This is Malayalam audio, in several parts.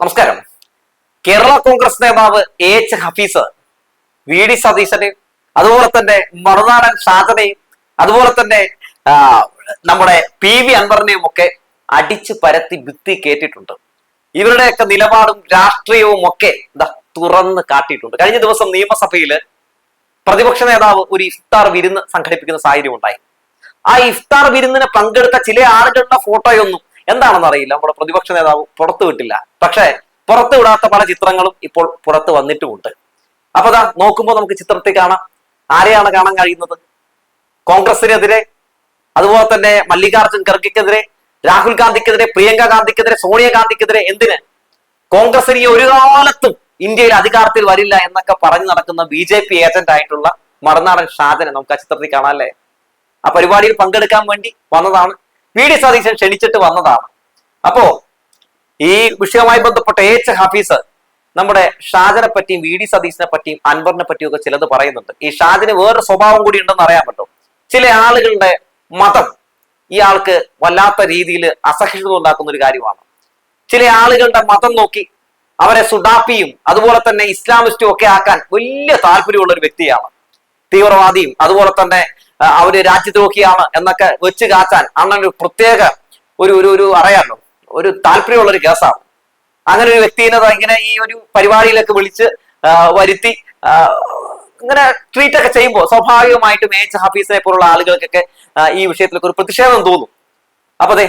നമസ്കാരം. കേരള കോൺഗ്രസ് നേതാവ് A H Hafeez V D സതീശനെയും അതുപോലെ തന്നെ മറുനാടൻ ഷാജനെയും അതുപോലെ തന്നെ നമ്മുടെ പി വി അൻവറിനെയും ഒക്കെ അടിച്ചു പരത്തി ഭിത്തി കേട്ടിട്ടുണ്ട് ഇവരുടെയൊക്കെ നിലപാടും രാഷ്ട്രീയവും ഒക്കെ ദാ തുറന്ന് കാട്ടിയിട്ടുണ്ട്. കഴിഞ്ഞ ദിവസം നിയമസഭയിൽ പ്രതിപക്ഷ നേതാവ് ഒരു ഇഫ്താർ വിരുന്ന് സംഘടിപ്പിക്കുന്ന സാഹചര്യം ഉണ്ടായി. ആ ഇഫ്താർ വിരുന്നിന് പങ്കെടുത്ത ചില ആളുകളുടെ ഫോട്ടോയൊന്നും എന്താണെന്ന് അറിയില്ല. നമ്മുടെ പ്രതിപക്ഷ നേതാവ് പുറത്തു വിട്ടില്ല. പക്ഷേ പുറത്തു വിടാത്ത പല ചിത്രങ്ങളും ഇപ്പോൾ പുറത്ത് വന്നിട്ടുമുണ്ട്. അപ്പൊ ദാ നോക്കുമ്പോൾ നമുക്ക് ചിത്രത്തിൽ കാണാം. ആരെയാണ് കാണാൻ കഴിയുന്നത്? കോൺഗ്രസിനെതിരെ അതുപോലെ തന്നെ മല്ലികാർജുൻ ഖർഗയ്ക്കെതിരെ രാഹുൽ ഗാന്ധിക്കെതിരെ പ്രിയങ്ക ഗാന്ധിക്കെതിരെ സോണിയാഗാന്ധിക്കെതിരെ എന്തിന്? കോൺഗ്രസിന് ഈ ഒരു കാലത്തും ഇന്ത്യയിൽ അധികാരത്തിൽ വരില്ല എന്നൊക്കെ പറഞ്ഞു നടക്കുന്ന ബി ജെ പി ഏജന്റ് ആയിട്ടുള്ള മറുനാടൻ ഷാജനെ നമുക്ക് ആ ചിത്രത്തിൽ കാണാം അല്ലേ? ആ പരിപാടിയിൽ പങ്കെടുക്കാൻ വേണ്ടി വന്നതാണ് വി ഡി സതീശൻ ക്ഷണിച്ചിട്ട് വന്നതാണ്. അപ്പോ ഈ വിഷയവുമായി ബന്ധപ്പെട്ട എച്ച് ഹഫീസ് നമ്മുടെ ഷാജനെ പറ്റിയും വി ഡി സതീശനെ പറ്റിയും അൻവറിനെ പറ്റിയും ഒക്കെ ചിലത് പറയുന്നുണ്ട്. ഈ ഷാജിന് വേറൊരു സ്വഭാവം കൂടി ഉണ്ടെന്ന് അറിയാൻ പറ്റും ചില ആളുകളുടെ മതം ഇയാൾക്ക് വല്ലാത്ത രീതിയിൽ അസഹിഷ്ണുത ഉണ്ടാക്കുന്ന ഒരു കാര്യമാണ്. ചില ആളുകളുടെ മതം നോക്കി അവരെ സുഡാപ്പിയും അതുപോലെ തന്നെ ഇസ്ലാമിസ്റ്റും ഒക്കെ ആക്കാൻ വലിയ താല്പര്യമുള്ള ഒരു വ്യക്തിയാണ്. തീവ്രവാദിയും അതുപോലെ തന്നെ അവർ രാജ്യദ്രോഹിയാണ് എന്നൊക്കെ വെച്ച് കാച്ചാൻ ഒരു പ്രത്യേക ഒരു ഒരു ഒരു അറിയാമല്ലോ ഒരു താല്പര്യമുള്ള ഒരു കേസാണ്. അങ്ങനെ ഒരു വ്യക്തിനെ ഇങ്ങനെ ഈ ഒരു പരിപാടിയിലൊക്കെ വിളിച്ച് വരുത്തി ഇങ്ങനെ ട്രീറ്റ് ഒക്കെ ചെയ്യുമ്പോൾ സ്വാഭാവികമായിട്ടും എച്ച് ഹഫീസിനെ പോലുള്ള ആളുകൾക്കൊക്കെ ഈ വിഷയത്തിലൊക്കെ ഒരു പ്രതിഷേധം തോന്നും. അപ്പൊ അതെ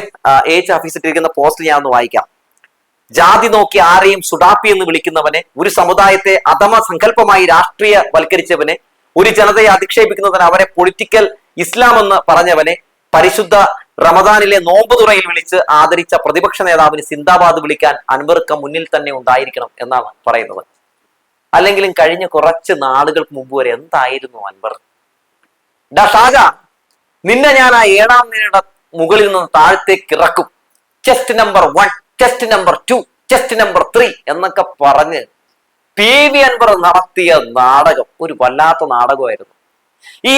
എച്ച് ഹാഫീസ് ഇട്ടിരിക്കുന്ന പോസ്റ്റ് ഞാൻ ഒന്ന് വായിക്കാം. ജാതി നോക്കി ആരെയും സുഡാപ്പി എന്ന് വിളിക്കുന്നവനെ ഒരു സമുദായത്തെ അധമ സങ്കല്പമായി രാഷ്ട്രീയ വൽക്കരിച്ചവനെ ഒരു ജനതയെ അധിക്ഷേപിക്കുന്നതിന് അവരെ പൊളിറ്റിക്കൽ ഇസ്ലാം എന്ന് പറഞ്ഞവനെ പരിശുദ്ധ റമദാനിലെ നോമ്പ് തുറയിൽ വിളിച്ച് ആദരിച്ച പ്രതിപക്ഷ നേതാവിന് സിന്ദാബാദ് വിളിക്കാൻ അൻവർക്ക് മുന്നിൽ തന്നെ ഉണ്ടായിരിക്കണം എന്നാണ് പറയുന്നത്. അല്ലെങ്കിലും കഴിഞ്ഞ കുറച്ച് നാളുകൾക്ക് മുമ്പ് വരെ എന്തായിരുന്നു അൻവർ? ഡാ ഷാജ നിന്നെ ഞാൻ ആ ഏഴാം നിലയുടെ മുകളിൽ നിന്ന് താഴത്തേക്ക് ഇറക്കും. Chest number one chest number two chest number three എന്നൊക്കെ പറഞ്ഞ് പി വി അൻവർ നടത്തിയ നാടകം ഒരു വല്ലാത്ത നാടകമായിരുന്നു. ഈ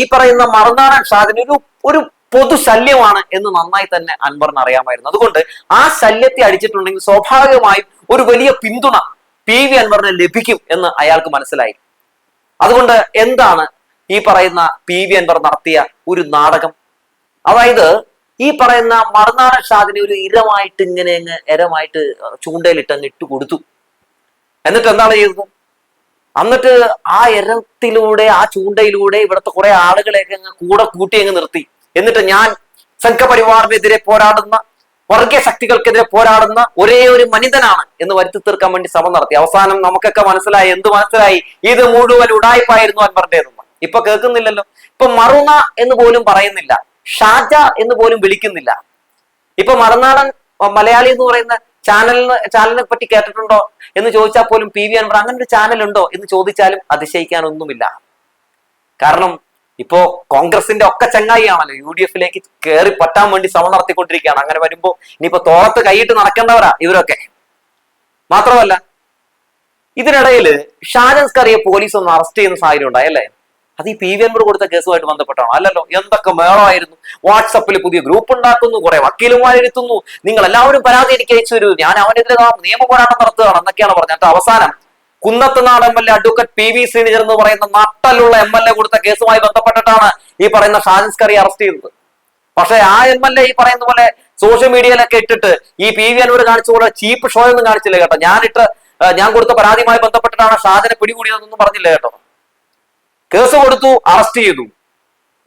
ഈ പറയുന്ന മറുനാടൻ ഷാജിന് ഒരു ഒരു പൊതു ശല്യമാണ് എന്ന് നന്നായി തന്നെ അൻവറിന് അറിയാമായിരുന്നു. അതുകൊണ്ട് ആ ശല്യത്തെ അടിച്ചിട്ടുണ്ടെങ്കിൽ സ്വാഭാവികമായും ഒരു വലിയ പിന്തുണ പി വി അൻവറിന് ലഭിക്കും എന്ന് അയാൾക്ക് മനസ്സിലായി. അതുകൊണ്ട് എന്താണ് ഈ പറയുന്ന പി വി അൻവർ നടത്തിയ ഒരു നാടകം? അതായത് ഈ പറയുന്ന മറുനാടൻ ഷാദിനെ ഒരു ഇരമായിട്ട് ഇങ്ങനെ അങ്ങ് ഇരമായിട്ട് ചൂണ്ടയിലിട്ട് അങ്ങ് ഇട്ട് കൊടുത്തു. എന്നിട്ട് എന്താണ് ചെയ്തത്? എന്നിട്ട് ആ എരത്തിലൂടെ ആ ചൂണ്ടയിലൂടെ ഇവിടുത്തെ കുറെ അങ്ങ് കൂടെ കൂട്ടി അങ്ങ് നിർത്തി. എന്നിട്ട് ഞാൻ സംഘപരിവാറിനെതിരെ പോരാടുന്ന വർഗീയ ശക്തികൾക്കെതിരെ പോരാടുന്ന ഒരേ ഒരു മനിതനാണ് എന്ന് വരുത്തി തീർക്കാൻ വേണ്ടി ശ്രമം നടത്തി. അവസാനം നമുക്കൊക്കെ മനസ്സിലായി എന്ത് മനസ്സിലായി? ഇത് മുഴുവൻ ഉടായ്പായിരുന്നു അൻവറിന്റേതെന്ന്. ഇപ്പൊ കേൾക്കുന്നില്ലല്ലോ. ഇപ്പൊ മറുന എന്ന് പോലും പറയുന്നില്ല. ഷാജ എന്ന് പോലും വിളിക്കുന്നില്ല. ഇപ്പൊ മറുനാടൻ മലയാളി എന്ന് പറയുന്ന ചാനലിന് ചാനലിനെ പറ്റി കേട്ടിട്ടുണ്ടോ എന്ന് ചോദിച്ചാൽ പോലും പി വി അൻവർ അങ്ങനെ ഒരു ചാനൽ ഉണ്ടോ എന്ന് ചോദിച്ചാലും അതിശയിക്കാനൊന്നുമില്ല. കാരണം ഇപ്പോ കോൺഗ്രസിന്റെ ഒക്കെ ചങ്ങായിയാണല്ലോ യു ഡി എഫിലേക്ക് കയറി പറ്റാൻ വേണ്ടി ശ്രമം നടത്തിക്കൊണ്ടിരിക്കുകയാണ്. അങ്ങനെ വരുമ്പോ ഇനിയിപ്പോ തോളത്ത് കൈയിട്ട് നടക്കേണ്ടവരാ ഇവരൊക്കെ. മാത്രമല്ല ഇതിനിടയിൽ ഷാജൻസ്കറിയെ പോലീസ് ഒന്ന് അറസ്റ്റ് ചെയ്യുന്ന സാഹചര്യം ഉണ്ടായി അല്ലേ? അത് ഈ പി വി അൻവർ കൊടുത്ത കേസുമായിട്ട് ബന്ധപ്പെട്ടാണോ? അല്ലല്ലോ എന്തൊക്കെ മേളമായിരുന്നു? വാട്സപ്പിൽ പുതിയ ഗ്രൂപ്പ് ഉണ്ടാക്കുന്നു കുറെ വക്കീലുമാരിരുത്തുന്നു നിങ്ങൾ എല്ലാവരും പരാതി എനിക്ക് അയച്ചു തരൂ ഞാൻ അവനെതിരെ നിയമ പോരാട്ടം നടത്തുകയാണ് എന്നൊക്കെയാണ് പറഞ്ഞത്. അവസാനം Kunnathunad M L A advocate P V Sreenijin എന്ന് പറയുന്ന നട്ടലുള്ള എം എൽ എ കൊടുത്ത കേസുമായി ബന്ധപ്പെട്ടിട്ടാണ് ഈ പറയുന്ന ഷാജൻസ്കറി അറസ്റ്റ് ചെയ്തത്. പക്ഷേ ആ എം എൽ എ ഈ പറയുന്ന പോലെ സോഷ്യൽ മീഡിയയിലൊക്കെ ഇട്ടിട്ട് ഈ പി വി അൻവർ കാണിച്ച പോലെ ചീപ്പ് ഷോ ഒന്നും കാണിച്ചില്ല കേട്ടോ. ഞാനിട്ട് ഞാൻ കൊടുത്ത പരാതിയുമായി ബന്ധപ്പെട്ടിട്ടാണ് ഷാജനെ പിടികൂടിയതെന്നൊന്നും പറഞ്ഞില്ല കേട്ടോ. കേസ് കൊടുത്തു അറസ്റ്റ് ചെയ്തു.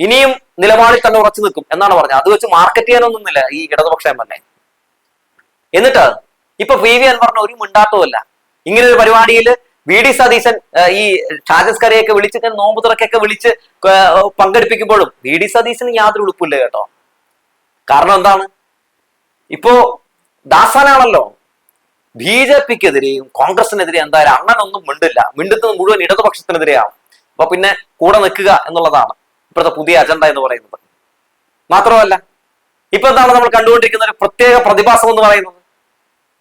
ഇനിയും നിലപാടിൽ തന്നെ ഉറച്ചു നിൽക്കും എന്നാണ് പറഞ്ഞത്. അത് വെച്ച് മാർക്കറ്റ് ചെയ്യാനൊന്നുമില്ല ഈ ഇടതുപക്ഷ എം എൽ എ എന്നിട്ട് ഇപ്പൊ പി വി അൻവറിന് ഒരു മിണ്ടാട്ടവുമല്ല ഇങ്ങനെ ഒരു പരിപാടിയിൽ വി ഡി സതീശൻ ഈ ഷാജസ്കറിയൊക്കെ വിളിച്ച് നോമ്പ് തുറക്കൊക്കെ വിളിച്ച് പങ്കെടുപ്പിക്കുമ്പോഴും വി ഡി സതീശന് യാതൊരു ഉളുപ്പില്ല കേട്ടോ. കാരണം എന്താണ്? ഇപ്പോ ദാസാനാണല്ലോ. ബി ജെ പിക്കെതിരെയും കോൺഗ്രസിനെതിരെ എന്തായാലും അണ്ണനൊന്നും മിണ്ടില്ല. മിണ്ടുന്നത് മുഴുവൻ ഇടതുപക്ഷത്തിനെതിരെയാണ്. അപ്പൊ പിന്നെ കൂടെ നിൽക്കുക എന്നുള്ളതാണ് ഇപ്പോഴത്തെ പുതിയ അജണ്ട എന്ന് പറയുന്നത്. മാത്രമല്ല ഇപ്പൊ എന്താണ് നമ്മൾ കണ്ടുകൊണ്ടിരിക്കുന്ന ഒരു പ്രത്യേക പ്രതിഭാസം എന്ന് പറയുന്നത്?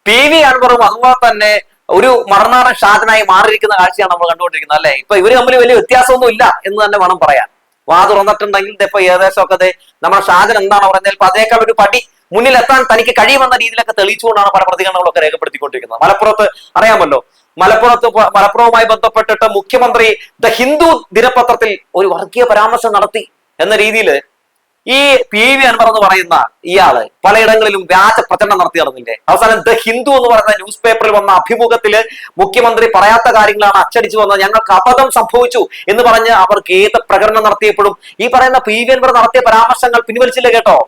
പി വി അൻവറും അതുപോലെ തന്നെ ഒരു മറുനാടൻ ഷാജനായി മാറിയിരിക്കുന്ന കാഴ്ചയാണ് നമ്മൾ കണ്ടുകൊണ്ടിരിക്കുന്നത് അല്ലെ? ഇപ്പൊ ഇവർ തമ്മിൽ വലിയ വ്യത്യാസമൊന്നും ഇല്ല എന്ന് തന്നെ വേണം പറയാൻ. വാ തുറന്നിട്ടുണ്ടെങ്കിൽ ഇപ്പൊ ഏകദേശം ഒക്കെ നമ്മുടെ ഷാജൻ എന്താണ് പറഞ്ഞാൽ ഇപ്പൊ അതേക്കാൾ ഒരു പടി മുന്നിലെത്താൻ തനിക്ക് കഴിയുമെന്ന രീതിയിലൊക്കെ തെളിയിച്ചുകൊണ്ടാണ് പല പ്രതികരണങ്ങളൊക്കെ രേഖപ്പെടുത്തിക്കൊണ്ടിരിക്കുന്നത്. മലപ്പുറത്ത് അറിയാമല്ലോ മലപ്പുറത്ത് മലപ്പുറവുമായി ബന്ധപ്പെട്ടിട്ട് മുഖ്യമന്ത്രി ദ ഹിന്ദു ദിനപത്രത്തിൽ ഒരു വർഗീയ പരാമർശം നടത്തി എന്ന രീതിയിൽ ഈ പി വി അൻവർ എന്ന് പറയുന്ന ഇയാൾ പലയിടങ്ങളിലും വ്യാജ പ്രചരണം നടത്തി നടന്നില്ലേ? അവസാനം ദ ഹിന്ദു എന്ന് പറയുന്ന ന്യൂസ് പേപ്പറിൽ വന്ന അഭിമുഖത്തിൽ മുഖ്യമന്ത്രി പറയാത്ത കാര്യങ്ങളാണ് അച്ചടിച്ചു വന്നത്. ഞങ്ങൾക്ക് അബദ്ധം സംഭവിച്ചു എന്ന് പറഞ്ഞ് അവർക്ക് ഏത് പ്രകടനം നടത്തിയപ്പോഴും ഈ പറയുന്ന പി വി അൻവർ നടത്തിയ പരാമർശങ്ങൾ പിൻവലിച്ചില്ല കേട്ടോ?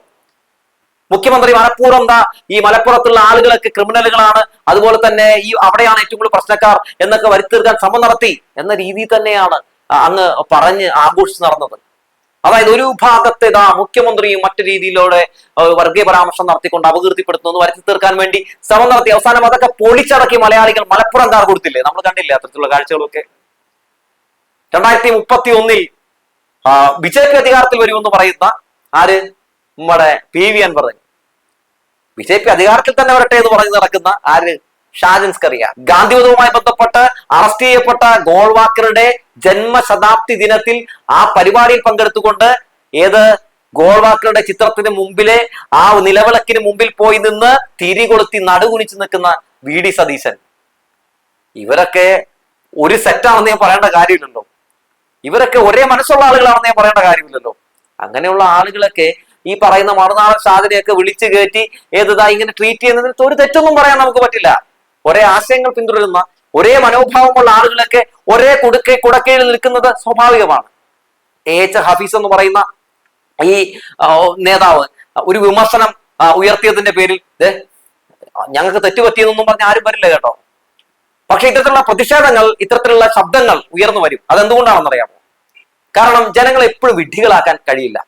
മുഖ്യമന്ത്രി മനഃപൂർവം എന്താ ഈ മലപ്പുറത്തുള്ള ആളുകളൊക്കെ ക്രിമിനലുകളാണ്. അതുപോലെ തന്നെ ഈ അവിടെയാണ് ഏറ്റവും കൂടുതൽ പ്രശ്നക്കാർ എന്നൊക്കെ വരുത്തീർക്കാൻ ശ്രമം നടത്തി എന്ന രീതിയിൽ തന്നെയാണ് അങ്ങ് പറഞ്ഞ് ആഘോഷിച്ച് നടന്നത്. അതായത് ഒരു ഭാഗത്തെ ഇതാ മുഖ്യമന്ത്രിയും മറ്റു രീതിയിലൂടെ വർഗീയ പരാമർശം നടത്തിക്കൊണ്ട് അപകീർത്തിപ്പെടുത്തുന്നു വരുത്തി തീർക്കാൻ വേണ്ടി ശ്രമം നടത്തി. അവസാനം അതൊക്കെ പൊളിച്ചടക്കി മലയാളികൾ മലപ്പുറം കാർ കൊടുത്തില്ലേ? നമ്മൾ കണ്ടില്ലേ അത്തരത്തിലുള്ള കാഴ്ചകളൊക്കെ? രണ്ടായിരത്തി മുപ്പത്തി ഒന്നിൽ ബി ജെ പി അധികാരത്തിൽ വരുമെന്ന് പറയുന്ന ആര്? നമ്മുടെ P V Anvar B J P അധികാരത്തിൽ തന്നെ വരട്ടെ എന്ന് പറഞ്ഞ് നടക്കുന്ന ആര്? ഷാജൻ സ്കറിയ ഗാന്ധിവധവുമായി ബന്ധപ്പെട്ട് അറസ്റ്റ് ചെയ്യപ്പെട്ട ഗോൾവാക്കറുടെ ജന്മശതാബ്ദി ദിനത്തിൽ ആ പരിപാടിയിൽ പങ്കെടുത്തുകൊണ്ട് ഏത് ഗോൾവാക്കറുടെ ചിത്രത്തിന് മുമ്പിലെ ആ നിലവിളക്കിന് മുമ്പിൽ പോയി നിന്ന് തിരി കൊളുത്തി നടുകുണിച്ച് നിൽക്കുന്ന വി ഡി സതീശൻ. ഇവരൊക്കെ ഒരു സെറ്റാണെന്ന് ഞാൻ പറയേണ്ട കാര്യമില്ലല്ലോ. ഇവരൊക്കെ ഒരേ മനസ്സുള്ള ആളുകളാണെന്ന് ഞാൻ പറയേണ്ട കാര്യമില്ലല്ലോ. അങ്ങനെയുള്ള ആളുകളൊക്കെ ഈ പറയുന്ന മറുനാടൻ സാധനയൊക്കെ വിളിച്ചു കയറ്റി ഏതാ ഇങ്ങനെ ട്രീറ്റ് ചെയ്യുന്നതിന് ഒരു തെറ്റൊന്നും പറയാൻ നമുക്ക് പറ്റില്ല. ഒരേ ആശയങ്ങൾ പിന്തുടരുന്ന ഒരേ മനോഭാവമുള്ള ആളുകളൊക്കെ ഒരേ കുടുക്കെ കുടക്കയിൽ നിൽക്കുന്നത് സ്വാഭാവികമാണ്. എ എച്ച് ഹഫീസ് എന്ന് പറയുന്ന ഈ നേതാവ് ഒരു വിമർശനം ഉയർത്തിയതിന്റെ പേരിൽ ഞങ്ങൾക്ക് തെറ്റുപറ്റിയെന്നൊന്നും പറഞ്ഞ് ആരും വരില്ല കേട്ടോ. പക്ഷെ ഇത്തരത്തിലുള്ള പ്രതിഷേധങ്ങൾ ഇത്തരത്തിലുള്ള ശബ്ദങ്ങൾ ഉയർന്നു വരും. അതെന്തുകൊണ്ടാണെന്നറിയാമോ? കാരണം ജനങ്ങളെ എപ്പോഴും വിഡ്ഢികളാക്കാൻ കഴിയില്ല.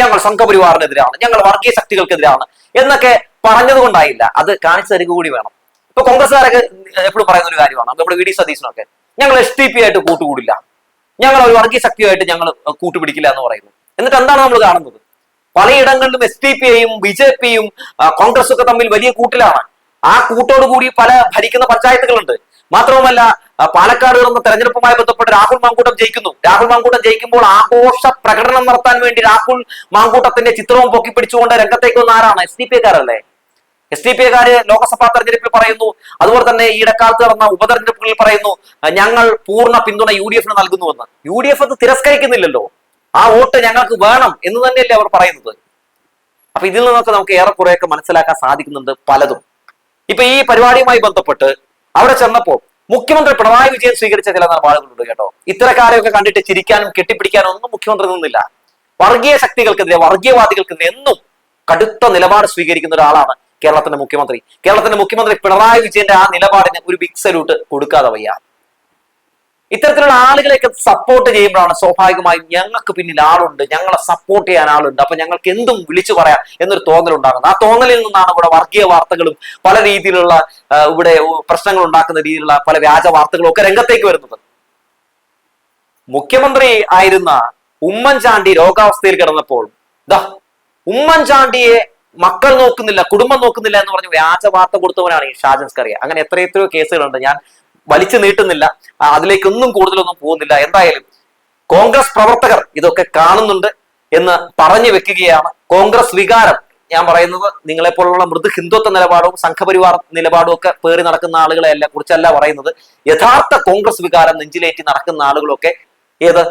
ഞങ്ങൾ സംഘപരിവാറിനെതിരാണ് ഞങ്ങൾ വർഗീയ ശക്തികൾക്കെതിരാണ് എന്നൊക്കെ പറഞ്ഞത് കൊണ്ടായില്ല അത് കാണിച്ചു തരിക കൂടി വേണം. ഇപ്പൊ കോൺഗ്രസ്സുകാരൊക്കെ എപ്പോഴും പറയുന്ന ഒരു കാര്യമാണ്. നമ്മുടെ വി ഡി സതീശനൊക്കെ ഞങ്ങൾ എസ് ടി പി ആയിട്ട് കൂട്ടുകൂടില്ല. ഞങ്ങൾ ഒരു വർഗീയ ശക്തിയായിട്ട് ഞങ്ങൾ കൂട്ടുപിടിക്കില്ല എന്ന് പറയുന്നു. എന്നിട്ട് എന്താണ് നമ്മൾ കാണുന്നത്? പലയിടങ്ങളിലും എസ് ടി പിയെയും ബി ജെ പിയും കോൺഗ്രസ് ഒക്കെ തമ്മിൽ വലിയ കൂട്ടിലാണ്. ആ കൂട്ടോടുകൂടി പല ഭരിക്കുന്ന പഞ്ചായത്തുകളുണ്ട്. മാത്രവുമല്ല പാലക്കാട് നടന്ന തെരഞ്ഞെടുപ്പുമായി ബന്ധപ്പെട്ട് രാഹുൽ മാങ്കൂട്ടം ജയിക്കുന്നു. രാഹുൽ മാങ്കൂട്ടം ജയിക്കുമ്പോൾ ആഘോഷ പ്രകടനം നടത്താൻ വേണ്ടി രാഹുൽ മാങ്കൂട്ടത്തിന്റെ ചിത്രവും പൊക്കി പിടിച്ചുകൊണ്ട് രംഗത്തേക്ക് വന്ന ആരാണ്? എസ് ഡി പി കാരല്ലേ എസ് ഡി പി കാര് ലോക്സഭാ തെരഞ്ഞെടുപ്പിൽ പറയുന്നു അതുപോലെ തന്നെ ഈ ഇടക്കാലത്ത് നടന്ന ഉപതെരഞ്ഞെടുപ്പുകളിൽ പറയുന്നു ഞങ്ങൾ പൂർണ പിന്തുണ യു ഡി എഫിന് നൽകുന്നുവെന്ന്. യു ഡി എഫ് അത് തിരസ്കരിക്കുന്നില്ലല്ലോ. ആ വോട്ട് ഞങ്ങൾക്ക് വേണം എന്ന് തന്നെയല്ലേ അവർ പറയുന്നത്. അപ്പൊ ഇതിൽ നിന്നൊക്കെ നമുക്ക് ഏറെക്കുറെയൊക്കെ മനസ്സിലാക്കാൻ സാധിക്കുന്നുണ്ട് പലതും. ഇപ്പൊ ഈ പരിപാടിയുമായി ബന്ധപ്പെട്ട് അവിടെ ചെന്നപ്പോൾ മുഖ്യമന്ത്രി പിണറായി വിജയൻ സ്വീകരിച്ച ചില നിലപാടുകളുണ്ട് കേട്ടോ. ഇത്തരക്കാരെയൊക്കെ കണ്ടിട്ട് ചിരിക്കാനും കെട്ടിപ്പിടിക്കാനും ഒന്നും മുഖ്യമന്ത്രി നിന്നില്ല. വർഗീയ ശക്തികൾക്കെതിരെ വർഗീയവാദികൾക്കെതിരെ എന്നും കടുത്ത നിലപാട് സ്വീകരിക്കുന്ന ഒരാളാണ് കേരളത്തിന്റെ മുഖ്യമന്ത്രി. കേരളത്തിന്റെ മുഖ്യമന്ത്രി പിണറായി വിജയന്റെ ആ നിലപാടിന് ഒരു ബിഗ് സല്യൂട്ട് കൊടുക്കാതെ വയ്യ. ഇത്തരത്തിലുള്ള ആളുകളെയൊക്കെ സപ്പോർട്ട് ചെയ്യുമ്പോഴാണ് സ്വാഭാവികമായും ഞങ്ങൾക്ക് പിന്നിൽ ആളുണ്ട്. ഞങ്ങളെ സപ്പോർട്ട് ചെയ്യാൻ ആളുണ്ട്. അപ്പൊ ഞങ്ങൾക്ക് എന്തും വിളിച്ചു പറയാം എന്നൊരു തോന്നൽ ഉണ്ടാകുന്നത് ആ തോന്നലിൽ നിന്നാണ് ഇവിടെ വർഗീയ വാർത്തകളും പല രീതിയിലുള്ള ഇവിടെ പ്രശ്നങ്ങൾ ഉണ്ടാക്കുന്ന രീതിയിലുള്ള പല വ്യാജ വാർത്തകളും ഒക്കെ രംഗത്തേക്ക് വരുന്നത്. മുഖ്യമന്ത്രി ആയിരുന്ന ഉമ്മൻചാണ്ടി രോഗാവസ്ഥയിൽ കിടന്നപ്പോൾ ദാ ഉമ്മൻചാണ്ടിയെ മക്കൾ നോക്കുന്നില്ല കുടുംബം നോക്കുന്നില്ല എന്ന് പറഞ്ഞ് വ്യാജ വാർത്ത കൊടുത്തവനാണ് ഈ ഷാജൻസ് കറിയ. അങ്ങനെ എത്ര എത്രയോ കേസുകളുണ്ട്. ഞാൻ വലിച്ചു നീട്ടുന്നില്ല. അതിലേക്കൊന്നും കൂടുതലൊന്നും പോകുന്നില്ല. എന്തായാലും കോൺഗ്രസ് പ്രവർത്തകർ ഇതൊക്കെ കാണുന്നുണ്ട് എന്ന് പറഞ്ഞു വെക്കുകയാണ് കോൺഗ്രസ് വികാരം. ഞാൻ പറയുന്നത് നിങ്ങളെപ്പോലുള്ള മൃദു ഹിന്ദുത്വ നിലപാടും സംഘപരിവാർ നിലപാടും ഒക്കെ പേറി നടക്കുന്ന ആളുകളെ അല്ല കുറിച്ചല്ല പറയുന്നത്. യഥാർത്ഥ കോൺഗ്രസ് വികാരം നെഞ്ചിലേറ്റി നടക്കുന്ന ആളുകളൊക്കെ ഏത്?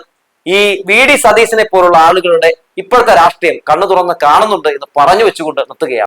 ഈ വി ഡി സതീശനെ പോലുള്ള ആളുകളുടെ ഇപ്പോഴത്തെ രാഷ്ട്രീയം കണ്ണു തുറന്ന് കാണുന്നുണ്ട് എന്ന് പറഞ്ഞു വെച്ചുകൊണ്ട് നിർത്തുകയാണ്.